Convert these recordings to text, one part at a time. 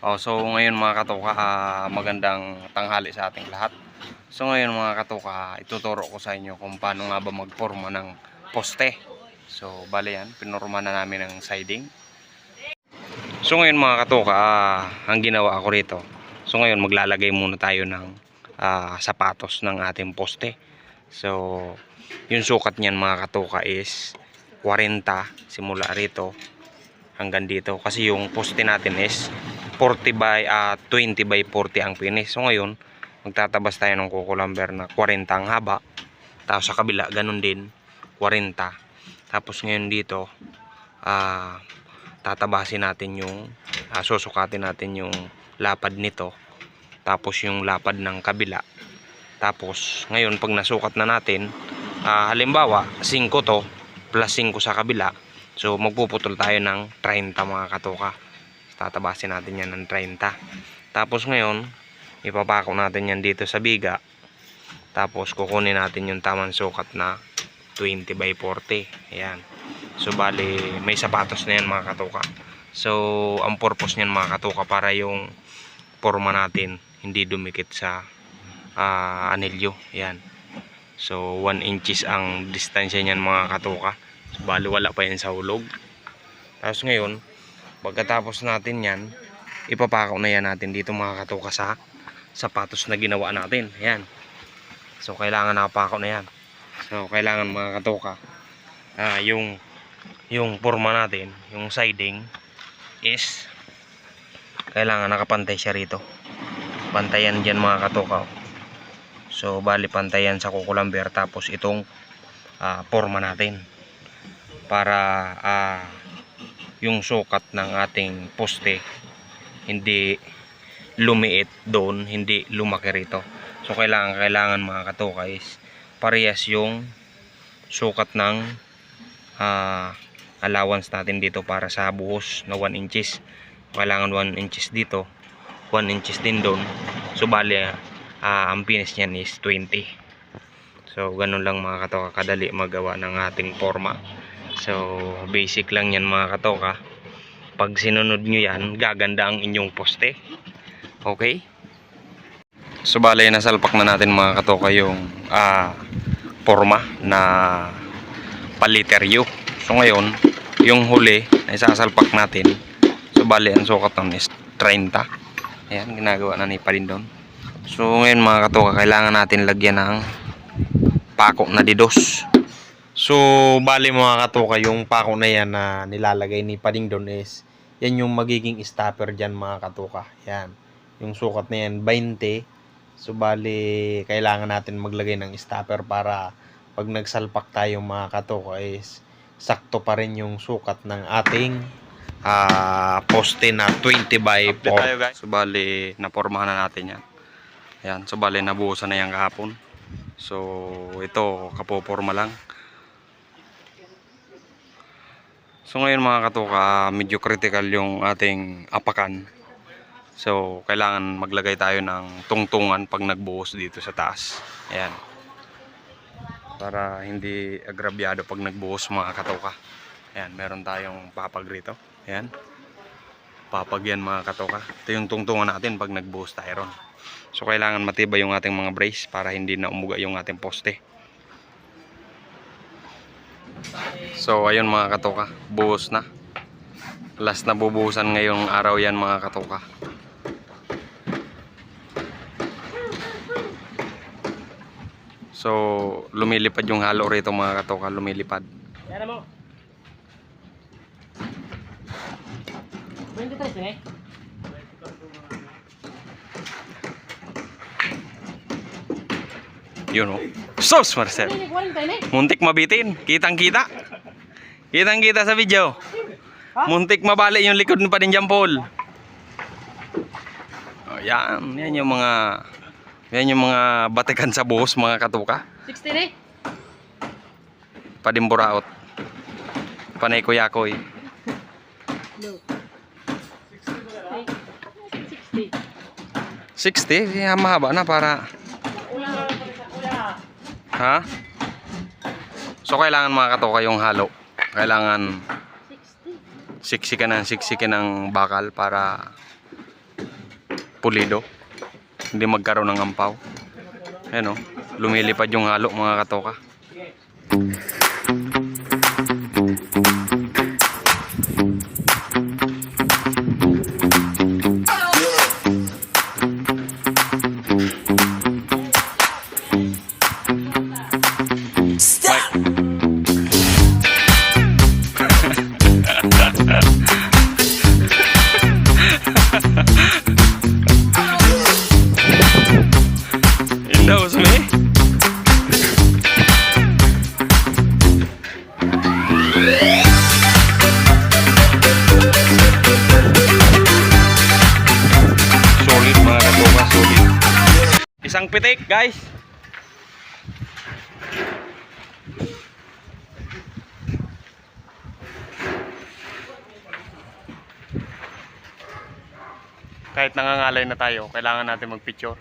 Oh, so ngayon mga katoka, ah, magandang tanghali sa ating lahat. So ngayon mga katoka, ituturo ko sa inyo kung paano nga ba magporma ng poste. So bale yan, pinorma na namin ng siding. So ngayon mga katoka, ah, ang ginawa ko rito. So ngayon maglalagay muna tayo ng ah, sapatos ng ating poste. So yung sukat niyan mga katoka is 40 simula rito hanggang dito kasi yung poste natin is 40 by ah, 20 by 40 ang finish. So ngayon, magtatabas tayo ng coco na 40 ang haba. Tapos sa kabila, ganun din, 40. Tapos ngayon dito, ah tatabasin natin yung, ah, susukatin natin yung lapad nito. Tapos yung lapad ng kabila. Tapos ngayon, pag nasukat na natin, ah, halimbawa, 5 to, plus 5 sa kabila. So magpuputol tayo ng 30 mga katoka tatabasin natin yan ng 30 tapos ngayon ipapako natin yan dito sa biga. Tapos kukunin natin yung tamang sukat na 20 by 40 ayan. So bali may sapatos na yan mga katuka. So ang purpose niyan mga katuka para yung forma natin hindi dumikit sa ah, anilyo. Ayan. So 1 inches ang distansya niyan mga katuka. So bali wala pa yan sa hulog. Tapos ngayon Pagkatapos natin yan, ipapako na yan natin dito mga katuka sa sapatos na ginawa natin. Ayan. So, kailangan nakapako na yan. So, kailangan mga katuka, ah, yung, yung forma natin, yung siding, is, kailangan nakapantay siya rito. Pantayan dyan mga katuka. So, bali pantayan sa kukulamber. Tapos, itong ah, forma natin. Para, ah, yung sukat ng ating poste hindi lumiit doon, hindi lumaki rito. So kailangan kailangan mga katuka is parehas yung sukat ng ah, allowance natin dito para sa buhos na 1 inches. Kailangan 1 inches dito, 1 inches din doon. So bali ah, ang finish niyan is 20. So ganun lang mga katoka kadali magawa ng ating forma. So, basic lang yan mga katoka. Pag sinunod nyo yan, gaganda ang inyong poste. Okay? So, bale, nasalpak na natin mga katoka yung ah, forma na paliteryo. So, ngayon, yung huli na isasalpak natin. So, bale, ang sukat nun is 30. Ayan, ginagawa na ni Palindon. So, ngayon mga katoka, kailangan natin lagyan ng pako na didos. So, bali mga katuka, yung pako na yan na nilalagay ni Pading doon is, yan yung magiging stopper dyan mga katuka. Yan. Yung sukat na yan, 20. So, bali, kailangan natin maglagay ng stopper para pag nagsalpak tayo mga katuka is, sakto pa rin yung sukat ng ating ah poste na 20 by 4. So, bali, napormahan na natin yan. Yan. So, bali, nabuhusan na yan kahapon. So, ito, kapoporma lang. So ngayon mga katuka, medyo critical yung ating apakan. So kailangan maglagay tayo ng tungtungan pag nagbuhos dito sa taas. Ayan. Para hindi agrabyado pag nagbuhos mga katuka. Ayan, meron tayong papag rito. Ayan. Papag yan mga katuka. Ito yung tungtungan natin pag nagbuhos tayo ron. So kailangan matibay yung ating mga brace para hindi na umuga yung ating poste. So ayun mga katoka, buhos na. Last na bubuhusan ngayong araw yan mga katoka. So lumilipad yung halo rito mga katoka, lumilipad. Yan mo. 23 eh. Yun o. Sos Marcel! Hindi, 40. Muntik mabitin. Kitang kita. Kitang kita sa video. Muntik mabali yung likod pa din Paul. Oh, yan. Yan yung mga... Yan yung mga batikan sa buhos, mga katuka. 16 eh. Padimburaot. Panay kuyakoy. No. 60. 60? Kaya mahaba na para... Ha? So, kailangan mga katuka yung halo. Kailangan 60. siksikan ng siksikan ng bakal para pulido. Hindi magkaroon ng ampaw. Ayan o. Lumilipad yung halo mga katoka. Mike. Isang pitik, guys. Kahit nangangalay na tayo, kailangan natin magpicture.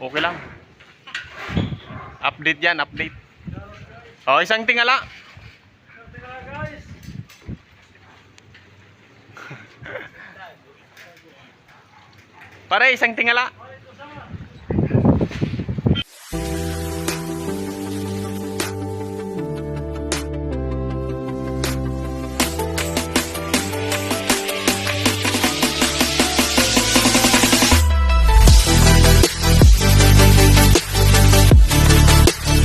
Okay lang. Update yan, update. Oh, isang tingala. Pare, isang tingala.